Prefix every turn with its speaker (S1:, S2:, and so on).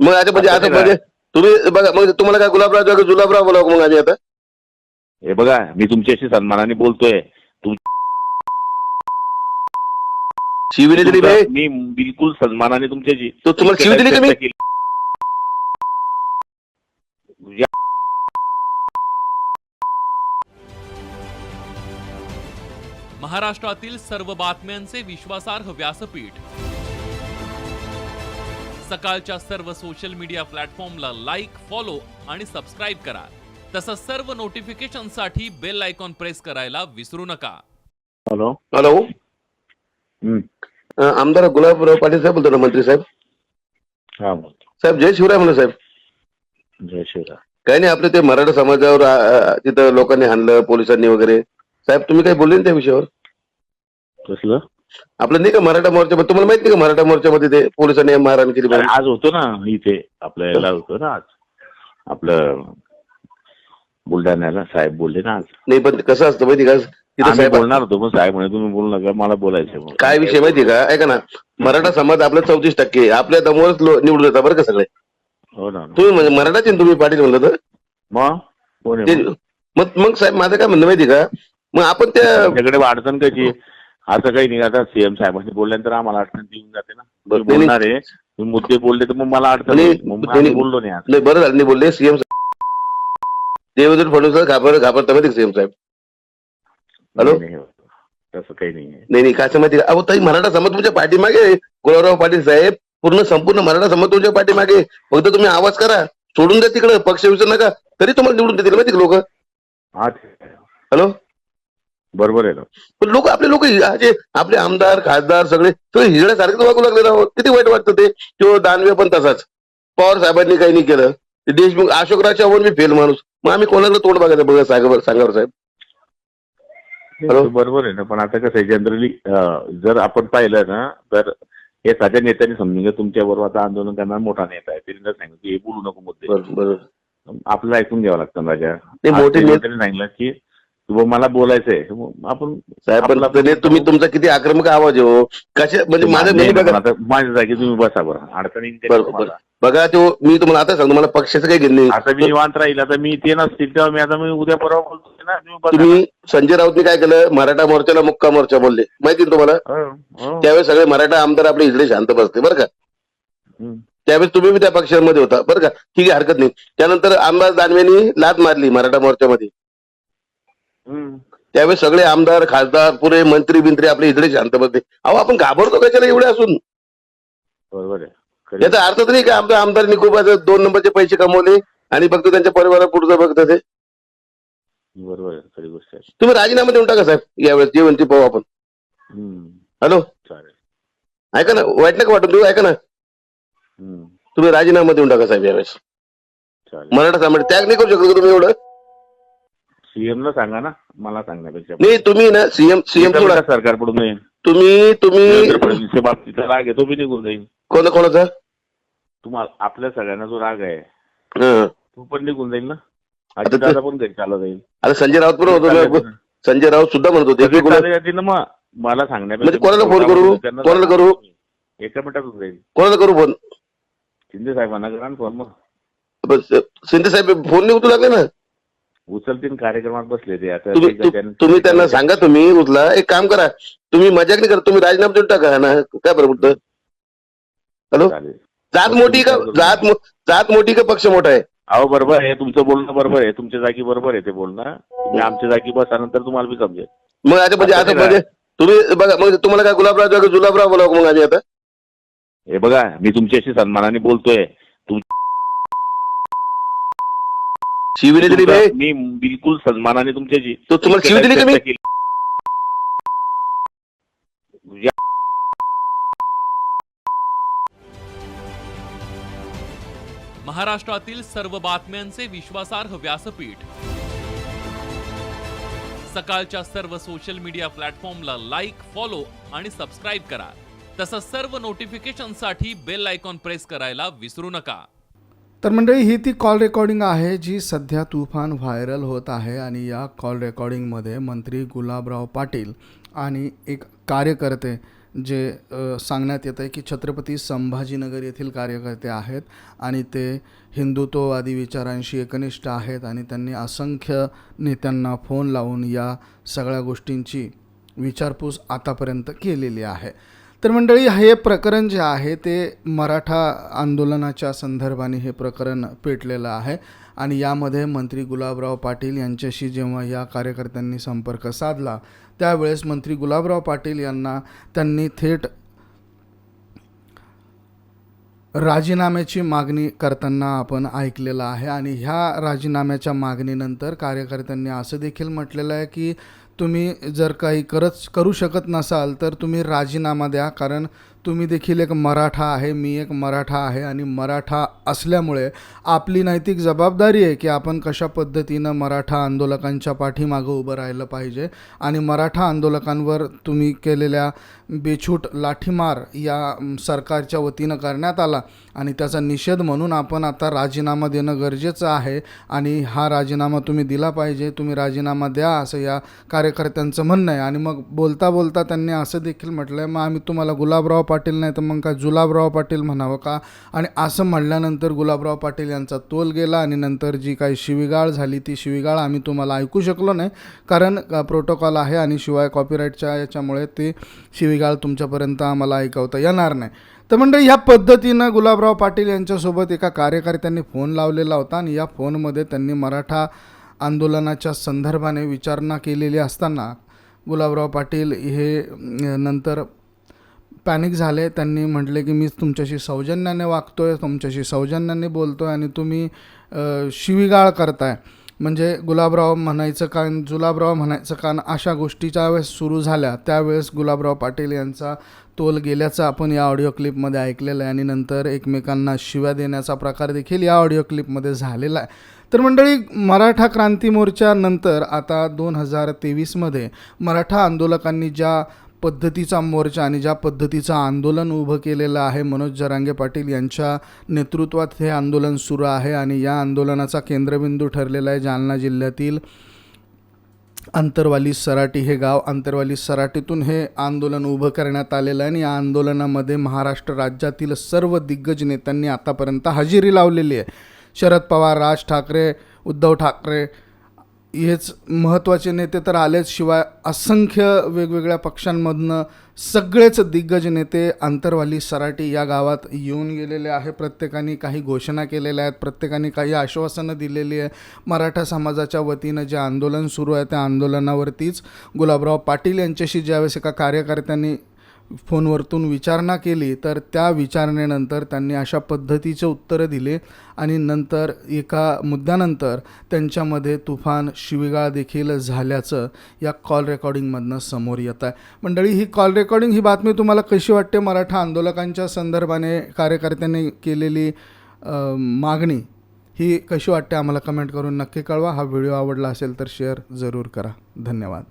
S1: मग आता म्हणजे आता म्हणजे तुम्ही बघा मग तुम्हाला काय गुलाबराव जागा जुलाबराव बोलावं मग आम्ही आता?
S2: हे बघा मी तुमच्याशी सन्मानाने बोलतोय.
S1: शिविनी दिली मी
S2: मी बिलकुल सन्मानाने तुमच्याशी
S1: तो तुम्हाला शिवी दिली.
S2: या-
S3: महाराष्ट्रातील सर्व बातम्यांचे विश्वासार्ह व्यासपीठ. सकाळच्या सर्व सोशल मीडिया प्लॅटफॉर्मला लाईक फॉलो आणि सबस्क्राईब करा. तसंच सर्व नोटिफिकेशनसाठी बेल आयकॉन प्रेस करायला विसरू नका.
S2: हॅलो
S1: हॅलो आमदार गुलाबराव पाटील साहेब बोलतो ना मंत्री साहेब?
S2: हा बोलतो.
S1: साहेब जय शिवराय म्हणून साहेब.
S2: जय श्रीराम
S1: काही नाही आपले ते मराठा समाजावर आ, आ, तिथं लोकांनी हाणलं पोलिसांनी वगैरे. साहेब तुम्ही काही बोलले ना त्या विषयावर?
S2: कसलं?
S1: आपलं नाही का मराठा मोर्चा तुम्हाला माहीत नाही का मराठा मोर्चामध्ये ते पोलिसांनी मारहाण केली
S2: अरे? आज होतो ना इथे आपल्या याला होतो ना आज. आपलं बुलढाण्याला साहेब बोलले ना आज.
S1: नाही पण ते कसं असतं माहिती का? तिथं
S2: आम्ही
S1: साहेब
S2: बोलणार होतो पण साहेब म्हणे तुम्ही बोलू नका मला बोलायचं आहे म्हणून.
S1: काय विषय माहिती का? ऐका ना मराठा समाज आपला चौतीस टक्के. आपल्या दमवरच लो- निवडून येतात बरं का सगळे.
S2: हो ना
S1: तुम्ही म्हणजे मराठाचे ना तुम्ही पाटील म्हणलं तर?
S2: मग कोण
S1: ते
S2: आहे मग?
S1: मग मग साहेब माझं काय म्हणणं माहिती का? मग आपण त्या
S2: अडचण कशी असं काही नाही आता सीएम साहेबांनी बोलल्यानंतर आम्हाला अडचण येऊन जाते ना तुम्ही बोलणार आहे तुम्ही मुद्दे बोलले तर मग मला अडचण
S1: नाही,
S2: येईल. मग आम्ही. बोललो नाही आज
S1: नाही बरं झालं नाही बोलले सीएम देवेंद्र फडणवीस घाबर घाबरता माहिती सीएम साहेब हॅलो?
S2: नाही, नाही, तसं काही नाही आहे.
S1: नाही नाही काय माहिती का अहो ताई मराठा समाज तुमच्या पाठीमागे आहे. गुलाबराव पाटील साहेब पूर्ण संपूर्ण मराठा समाज तुमच्या पाठीमागे आहे. फक्त तुम्ही आवाज करा सोडून द्या तिकडे पक्ष विसरू नका तरी तुम्हाला निवडून देतील माहिती लोक
S2: हा ठीक आहे.
S1: हॅलो
S2: बरोबर आहे ना.
S1: पण लोक आपले लोक जे आपले आमदार खासदार सगळे सगळे हिजड्यासारखे वागू लागले राहो किती वाईट वाटतं ते. तो दानवे पण तसाच. पवार साहेबांनी काही नाही केलं. ते देशमुख अशोकराव चव्हाण मी फेल माणूस. मग आम्ही कोणाला तोंड बघायचं बघा सांगा सांगावर साहेब?
S2: बरोबर आहे ना. पण आता कसं आहे जनरली जर आपण पाहिलं ना तर हे साध्या नेत्यांनी समजून घ्या. तुमच्या बरोबर आता आंदोलन करणार मोठा नेता आहे. त्यांनी सांगितलं की हे बोलू नको मुद्दे. आपल्याला ऐकून घ्यावं लागतं राजा.
S1: मोठे
S2: नेत्याने सांगितलं की मला बोलायचंय. आपण
S1: साहेब त्याने तुम्ही तुमचा किती आक्रमक आवाज हो. कशा म्हणजे माझं
S2: नाही,
S1: मी
S2: नाही,
S1: बघा
S2: पण आता माझ्या जागी तुम्ही बसा बरं. अडचणी.
S1: बघा तो मी तुम्हाला आता सांगतो मला पक्षाचं काही घेणं नाही.
S2: आता मी निवांत राहील आता मी ते नसतील तेव्हा मी आता मी उद्या परवा बोलतोय ना तुम्ही
S1: संजय राऊतने काय केलं? मराठा मोर्चाला मुक्का मोर्चा बोलले. माहिती तुम्हाला?
S2: हो, हो.
S1: त्यावेळेस सगळे मराठा आमदार आपले इकडे शांत बसते बरं का. त्यावेळेस तुम्ही बी त्या पक्षामध्ये होता बरं का? ठीक आहे हरकत नाही. त्यानंतर आमदार दानवेनी लात मारली मराठा मोर्चामध्ये. त्यावेळेस सगळे आमदार खासदार पुरे मंत्री बिंत्री आपले इकडे शांत बसते अहो आपण घाबरतो कशाला एवढे असून?
S2: बरोबर आहे.
S1: याचा अर्थ तर नाही का आमच्या आमदारांनी खूप दोन नंबरचे पैसे कमवले आणि फक्त त्यांच्या परिवारा पुढचं बघतात ते
S2: बरोबर खरी गोष्ट आहे.
S1: तुम्ही राजीनामा देऊन टाका साहेब यावेळेस जेवण ते पाहू आपण. हॅलो?
S2: चालेल.
S1: ऐका ना वाईट नका वाटून तुम्ही ऐका ना. तुम्ही राजीनामा देऊन टाका साहेब यावेळेस. मराठा समाज त्याग नाही करू शकतो तुम्ही एवढं.
S2: सीएम ला सांगा ना मला सांगण्यापेक्षा.
S1: नाही तुम्ही ना सीएम सीएम सोडा.
S2: सरकारकडून नाही
S1: तुम्ही तुम्ही
S2: फडणवीसच्या बाबतीत राग आहे तो बी निघून जाईल.
S1: कोणा कोणाचा?
S2: तुम्हाला आपल्या सगळ्यांना जो राग आहे
S1: हं.
S2: तो पण निघून जाईल ना?
S1: आता ते-
S2: दादा पण घरी चालत जाईल.
S1: आता संजय राऊत पण होतो ना. संजय राऊत सुद्धा म्हणत होते की
S2: सगळे
S1: कोणा-
S2: चालले जातील ना मग मला सांगण्यापेक्षा
S1: म्हणजे कोणाला फोन करू?
S2: त्यांना
S1: कोणाला
S2: सांगा.
S1: करू?
S2: एका मिनिटात होऊन जाईल.
S1: कोणाला करू फोन?
S2: शिंदे साहेबांना करा ना फोन मग.
S1: बस, शिंदे साहेब फोन नाही उचलू लागले ना.
S2: उचलतील कार्यक्रमात बसले ते. आता
S1: तुम्ही
S2: ते त्यांना-
S1: तुम्ही त्यांना सांगा तुम्ही उचला. एक काम करा. तुम्ही मजाक नाही करत तुम्ही राजीनामा देऊन टाका ना. काय बरं बोलतं हॅलो?
S2: चालेल.
S1: जात मोठी का जात मो- जात मोठी का पक्ष मोठा आहे?
S2: अहो बरोबर आहे. तुमचं बोलणं बरोबर आहे. तुमच्या जागी बरोबर आहे ते बोलणं. तुम्ही आमच्या जागी बसा नंतर तुम्हाला बी समजेल.
S1: मग आता म्हणजे
S2: आता
S1: म्हणजे तुम्ही बघा मग तुम्हाला काय गुलाबराव जुलाबराव बोलावं मग आम्ही आता?
S2: हे बघा मी तुमच्याशी सन्मानाने बोलतोय.
S1: शिविनी दिली मी
S2: बिलकुल सन्मानाने तुमच्याशी
S1: तो तुम्हाला शिवी दिली का मी
S3: महाराष्ट्रातील सर्व बातम्यांचे विश्वासार्ह व्यासपीठ. सकाळच्या सर्व सोशल मीडिया प्लॅटफॉर्मला लाईक फॉलो आणि सबस्क्राईब करा. तसंच सर्व नोटिफिकेशनसाठी बेल आयकॉन प्रेस करायला विसरू नका.
S4: तर मंडळी ही ती कॉल रेकॉर्डिंग आहे जी सध्या तुफान व्हायरल होत आहे आणि या कॉल रेकॉर्डिंगमध्ये मंत्री गुलाबराव पाटील आणि एक कार्यकर्ते जे सांगण्यात येतं आहे की छत्रपती संभाजीनगर येथील कार्यकर्ते आहेत आणि ते हिंदुत्ववादी विचारांशी एकनिष्ठ आहेत आणि त्यांनी असंख्य नेत्यांना फोन लावून या सगळ्या गोष्टींची विचारपूस आतापर्यंत केलेली आहे. तर मंडळी हे प्रकरण जे आहे ते मराठा आंदोलनाच्या संदर्भाने हे प्रकरण पेटलेलं आहे. आणि यामध्ये मंत्री गुलाबराव पाटील यांच्याशी जेव्हा या कार्यकर्त्यांनी संपर्क साधला त्यावेळेस मंत्री गुलाबराव पाटील यांना त्यांनी थेट राजीनाम्याची मागणी करताना आपण ऐकलेलं आहे. आणि ह्या राजीनाम्याच्या मागणीनंतर कार्यकर्त्यांनी असं देखील म्हटलेलं आहे की तुम्ही जर काही करत करू शकत नसाल तर तुम्ही राजीनामा द्या. कारण तुम्ही देखील एक मराठा आहे मी एक मराठा आहे आणि मराठा असल्यामुळे आपली नैतिक जबाबदारी आहे की आपण कशा पद्धतीनं मराठा आंदोलकांच्या पाठीमागं उभं राहिलं पाहिजे. आणि मराठा आंदोलकांवर तुम्ही केलेल्या बेछूट लाठीमार या सरकारच्या वतीनं करण्यात आला आणि त्याचा निषेध म्हणून आपण आता राजीनामा देणं गरजेचं आहे आणि हा राजीनामा तुम्ही दिला पाहिजे तुम्ही राजीनामा द्या असं या कार्यकर्त्यांचं म्हणणं आहे. आणि मग बोलता बोलता त्यांनी असं देखील म्हटलं आहे मग आम्ही तुम्हाला गुलाबराव पाटील नाही तर मग का जुलाबराव पाटील म्हणावं का? आणि असं म्हणल्यानंतर गुलाबराव पाटील यांचा तोल गेला आणि नंतर जी काही शिवीगाळ झाली ती शिवीगाळ आम्ही तुम्हाला ऐकू शकलो नाही. कारण प्रोटोकॉल आहे आणि शिवाय कॉपीराईटच्या याच्यामुळे ती शिवीगाळ तुमच्यापर्यंत आम्हाला ऐकवता येणार नाही. तर मंडळी ह्या पद्धतीनं गुलाबराव पाटील यांच्यासोबत एका कार्यकर्त्यांनी फोन लावलेला होता आणि या फोनमध्ये त्यांनी मराठा आंदोलनाच्या संदर्भाने विचारणा केलेली असताना गुलाबराव पाटील हे नंतर पॅनिक झाले त्यांनी म्हटले की मी तुमच्याशी सौजन्याने वागतोय तुमच्याशी सौजन्याने बोलतोय आणि तुम्ही शिवीगाळ करताय. म्हणजे गुलाबराव म्हणायचं कान जुलाबराव म्हणायचं कान अशा गोष्टीच्या वेळेस सुरू झाल्या. त्यावेळेस गुलाबराव पाटील यांचा तोल गेल्याचं आपण या ऑडिओ क्लिपमध्ये ऐकलेलं आहे आणि नंतर एकमेकांना शिव्या देण्याचा प्रकार देखील या ऑडिओ क्लिपमध्ये झालेला आहे. तर मंडळी मराठा क्रांती मोर्चानंतर आता दोन हजार तेवीसमध्ये मराठा आंदोलकांनी ज्या पद्धतीचा मोर्चा आणि ज्या पद्धतीचं आंदोलन उभं केलेलं आहे मनोज जरांगे पाटील यांच्या नेतृत्वात हे आंदोलन सुरू आहे आणि या आंदोलनाचा केंद्रबिंदू ठरलेला आहे जालना जिल्ह्यातील अंतरवाली सराटी हे गाव. अंतरवाली सराटीतून हे आंदोलन उभं करण्यात आलेलं आहे आणि या आंदोलनामध्ये महाराष्ट्र राज्यातील सर्व दिग्गज नेत्यांनी आतापर्यंत हजेरी लावलेली आहे. शरद पवार राज ठाकरे उद्धव ठाकरे हेच महत्त्वाचे नेते तर आलेच शिवाय असंख्य वेगवेगळ्या पक्षांमधनं सगळेच दिग्गज नेते आंतरवाली सराटी या गावात येऊन गेलेले आहे प्रत्येकाने काही घोषणा केलेल्या आहेत. प्रत्येकाने काही आश्वासनं दिलेली आहे मराठा समाजाच्या वतीनं जे आंदोलन सुरू आहे त्या आंदोलनावरतीच गुलाबराव पाटील यांच्याशी ज्यावेळेस एका कार्यकर्त्यांनी फोनवरतून विचारणा केली तर त्या विचारणेनंतर त्यांनी अशा पद्धतीचे उत्तरं दिले आणि नंतर एका मुद्द्यानंतर त्यांच्यामध्ये तुफान शिवीगाळ देखील झाल्याचं या कॉल रेकॉर्डिंगमधनं समोर येत आहे. मंडळी ही कॉल रेकॉर्डिंग ही बातमी तुम्हाला कशी वाटते? मराठा आंदोलकांच्या संदर्भाने कार्यकर्त्यांनी केलेली मागणी ही कशी वाटते? आम्हाला कमेंट करून नक्की कळवा. हा व्हिडिओ आवडला असेल तर शेअर जरूर करा. धन्यवाद.